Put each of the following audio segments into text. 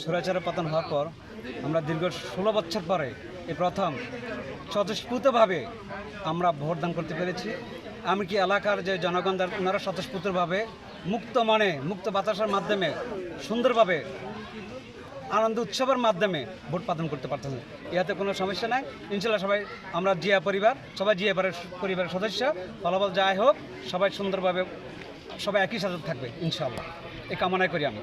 সুরাচারের পতন হওয়ার পর আমরা দীর্ঘ ষোলো বছর পরে এই প্রথম স্বতঃস্ফূর্তভাবে আমরা ভোটদান করতে পেরেছি। এমনকি এলাকার যে জনগণ ওনারা স্বতঃস্ফূর্তভাবে মুক্ত মনে, মুক্ত বাতাসের মাধ্যমে, সুন্দরভাবে আনন্দ উৎসবের মাধ্যমে ভোট পালন করতে পারতেছে ইহাতে কোনো সমস্যা নাই। ইনশাল্লাহ সবাই, আমরা জিয়া পরিবার, সবাই জিয়া পরিবারের সদস্য। ফলাফল যাই হোক, সবাই সুন্দরভাবে, সবাই একই সাথে থাকবে, ইনশাল্লাহ। এই কামনাই করি আমি।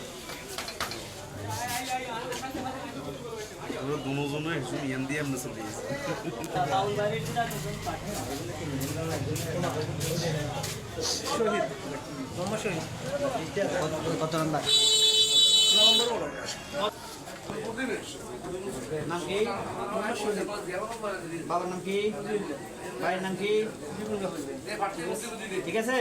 দুজনে একজন ইয়ান দিয়ে আমরা চলে গেছি। শহীদ মোহাম্মদ শহীদ কত নাম্বার নাম কি? বাবার নাম কি? ভাইয়ের নাম কি ঠিক আছে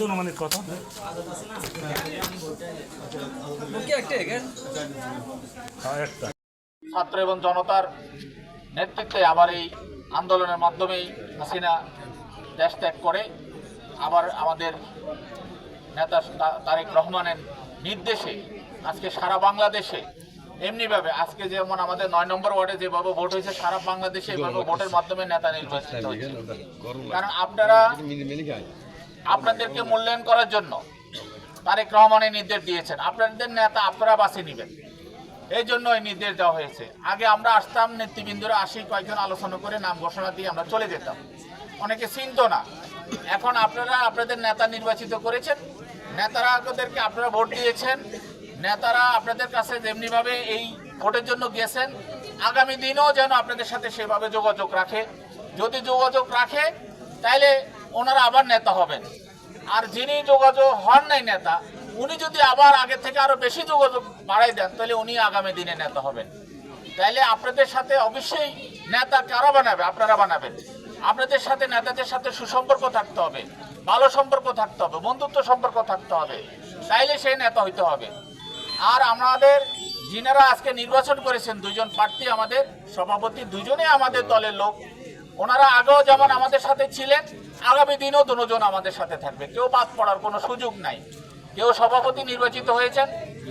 অনুমানিক কথা। হ্যাঁ ছাত্র এবং জনতার নেতৃত্বে আবার এই আন্দোলনের মাধ্যমেই হাসিনা দেশ ত্যাগ করে আবার আমাদের নেতা তারেক রহমানের নির্দেশে আজকে সারা বাংলাদেশে এমনিভাবে আজকে যেমন আমাদের নয় নম্বর ওয়ার্ডে যেভাবে ভোট হয়েছে সারা বাংলাদেশে এভাবে ভোটের মাধ্যমে নেতা নির্বাচিত হয়েছে কারণ আপনারা আপনাদেরকে মূল্যায়ন করার জন্য তারেক রহমানের নির্দেশ দিয়েছেন। আপনাদের নেতা আপনারা বাছে নেবেন। এই জন্য এই নির্দেশ দেওয়া হয়েছে। আগে আমরা আসতাম নেতৃবৃন্দরা আসি কয়েকজন আলোচনা করে নাম ঘোষণা দিয়ে আমরা চলে যেতাম। অনেকে চিনত না। এখন আপনারা আপনাদের নেতা নির্বাচিত করেছেন। নেতারা ওদেরকে আপনারা ভোট দিয়েছেন। নেতারা আপনাদের কাছে যেমনিভাবে এই ভোটের জন্য গিয়েছেন আগামী দিনেও যেন আপনাদের সাথে সেভাবে যোগাযোগ রাখে। যদি যোগাযোগ রাখে, তাইলে ওনারা আবার নেতা হবেন। আর যিনি যোগাযোগ হন নাই নেতা, উনি যদি আবার আগে থেকে আরও বেশি যোগাযোগ বাড়াই দেন তাহলে উনি আগামী দিনে নেতা হবেন। তাইলে আপনাদের সাথে অবশ্যই নেতা কারা বানাবে? আপনারা বানাবেন। আপনাদের সাথে নেতাদের সাথে সুসম্পর্ক থাকতে হবে, ভালো সম্পর্ক থাকতে হবে, বন্ধুত্ব সম্পর্ক থাকতে হবে। তাইলে সেই নেতা হইতে হবে। আর আমাদের যিনারা আজকে নির্বাচন করেছেন, দুজন প্রার্থী আমাদের, সভাপতি দুজনে আমাদের দলের লোক। ওনারা আগেও যেমন আমাদের সাথে ছিলেন, আগামী দিনেও দুজন আমাদের সাথে থাকবে। কেউ বাদ পড়ার কোনো সুযোগ নাই। কেউ সভাপতি নির্বাচিত হয়েছেন,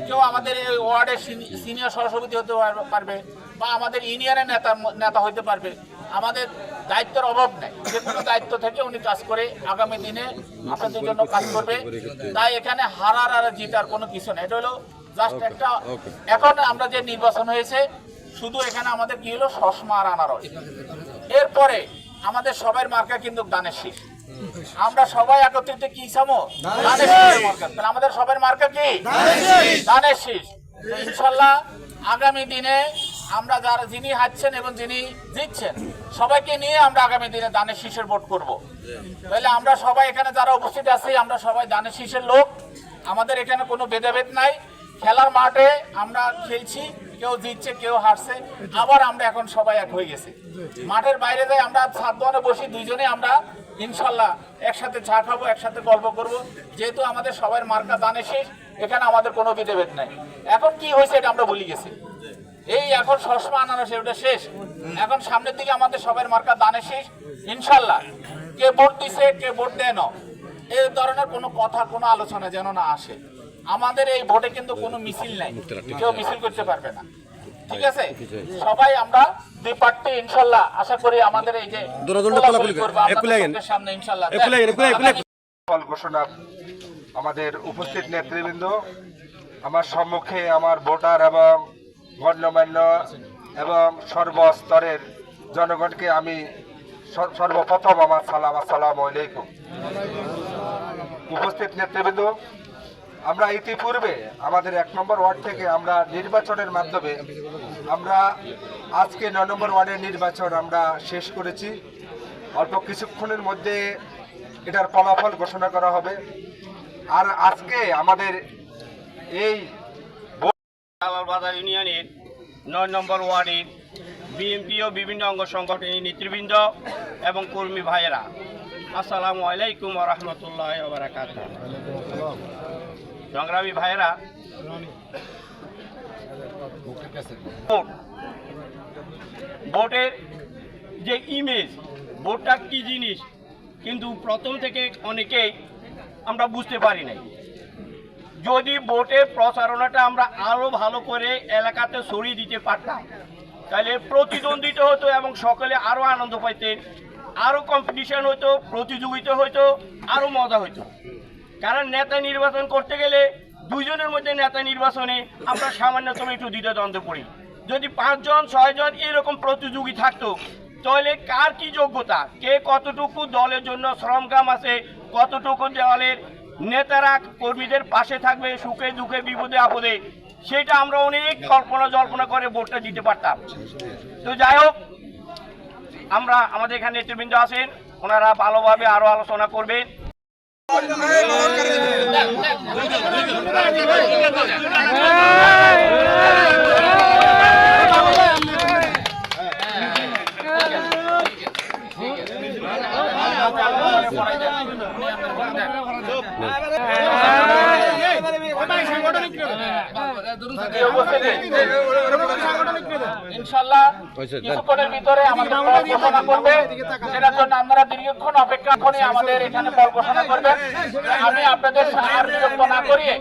কেউ আমাদের এই ওয়ার্ডের সিনিয়র সহসভাপতি হতে পার- পারবে বা আমাদের ইউনিয়নের নেতা নেতা হতে পারবে। আমাদের দায়িত্বের অভাব নেই। যে কোনো দায়িত্ব থেকে উনি কাজ করে আগামী দিনে আপনাদের জন্য কাজ করবে। তাই এখানে হারার আর জিতার কোনো কিছু নেই। এটা হলো জাস্ট একটা এখন আমরা যে নির্বাচন হয়েছে শুধু এখানে আমাদের কি হলো? সসমা আর আনারস। এরপরে আমাদের সবার মার্কা কিন্তু দানের শীষ। আমরা সবাই একত্রিত কি সামো দানের তাহলে আমাদের সবার মার্কা কি? দানের শীষ। ইনশাল্লাহ আগামী দিনে আমরা যারা যিনি হাঁটছেন এবং যিনি জিতছেন সবাইকে নিয়ে আমরা আগামী দিনে দানের শীষের ভোট করব। তাহলে আমরা সবাই এখানে যারা উপস্থিত আছি আমরা সবাই দানের শীষের লোক। আমাদের এখানে কোনো ভেদাভেদ নাই। খেলার মাঠে আমরা খেলছি, কেউ জিতছে, কেউ হারছে, আবার আমরা এখন সবাই এক হয়ে গেছি। মাঠের বাইরে যাই আমরা সাত দোকানে বসি, দুইজনে আমরা ইনশাল্লাহ একসাথে চা খাব, একসাথে গল্প করব। যেহেতু আমাদের সবার মার্কা দানে শেষ, এখানে আমাদের কোনো ভেদাভেদ নাই। এখন কি হয়েছে এটা আমরা ভুলে গেছি। এই এখন সসমা আনারস ওটা শেষ। এখন সামনের দিকে আমাদের সবার মার্কা দানে শেষ। ইনশাল্লাহ। কে ভোট দিছে, কে ভোট দেয় না। এই ধরনের কোনো কথা কোনো আলোচনা যেন না আসে। আমাদের এই ভোটে কিন্তু কোনো মিছিল নাই। কেউ মিছিল করতে পারবে না। ঠিক আছে? সবাই আমরা দুই পার্টি ইনশাল্লাহ আশা করি আমাদের এই যে সামনে ইনশাল্লাহ। ফল ঘোষণা আমাদের উপস্থিত নেতৃবৃন্দ আমার সম্মুখে আমার ভোটার এবং গণ্যমান্য এবং সর্বস্তরের জনগণকে আমি সর্বপ্রথম আমার সালাম, আসসালাম আলাইকুম। উপস্থিত নেতৃবৃন্দ, আমরা ইতিপূর্বে আমাদের এক নম্বর ওয়ার্ড থেকে আমরা নির্বাচনের মাধ্যমে আমরা আজকে নয় নম্বর ওয়ার্ডের নির্বাচন আমরা শেষ করেছি। অল্প কিছুক্ষণের মধ্যে এটার ফলাফল ঘোষণা করা হবে। আর আজকে আমাদের এই বাজার ইউনিয়নের নয় নম্বর ওয়ার্ডের বিএনপি ও বিভিন্ন অঙ্গ সংগঠনের নেতৃবৃন্দ এবং কর্মী ভাইয়েরা, আসসালামু আলাইকুম রহমতুল্লাহ বারাকাত সংগ্রামী ভাইয়েরা, ভোট। ভোটের যে ইমেজ ভোটটা কি জিনিস, কিন্তু প্রথম থেকে অনেকেই আমরা বুঝতে পারি নাই। যদি ভোটের প্রচারণাটা আমরা আরও ভালো করে এলাকাতে ছড়িয়ে দিতে পারতাম, তাহলে প্রতিদ্বন্দ্বিতা হতো এবং সকলে আরও আনন্দ পাইতেন। আরও কম্পিটিশন হতো প্রতিযোগিতা হতো আরও মজা হতো কারণ নেতা নির্বাচন করতে গেলে দুইজনের মধ্যে নেতা নির্বাচনে আমরা সামান্যতম একটু দ্বন্দ্বে পড়ি। যদি পাঁচজন, ছয়জন এরকম প্রতিযোগী থাকতো, তাহলে কার কি যোগ্যতা? কে কতটুকু দলের জন্য শ্রমকাম আছে, কতটুকু দলের নেতারা কর্মীদের পাশে থাকবে, সুখে দুঃখে বিপদে আপদে, সেটা আমরা অনেক কল্পনা জল্পনা করে ভোটটা দিতে পারতাম। তো যাই হোক আমরা আমাদের এখানে নেতৃবৃন্দ আছেন ওনারা ভালোভাবে আরও আলোচনা করবেন ইনশাল্লাহ কিছুক্ষণের ভিতরে আমাদের ঘোষণা করবে। সেটার জন্য আপনারা দীর্ঘক্ষণ অপেক্ষা করে আমাদের এখানে ফল ঘোষণা করবেন। আমি আপনাদের আর বিরক্ত না করিয়ে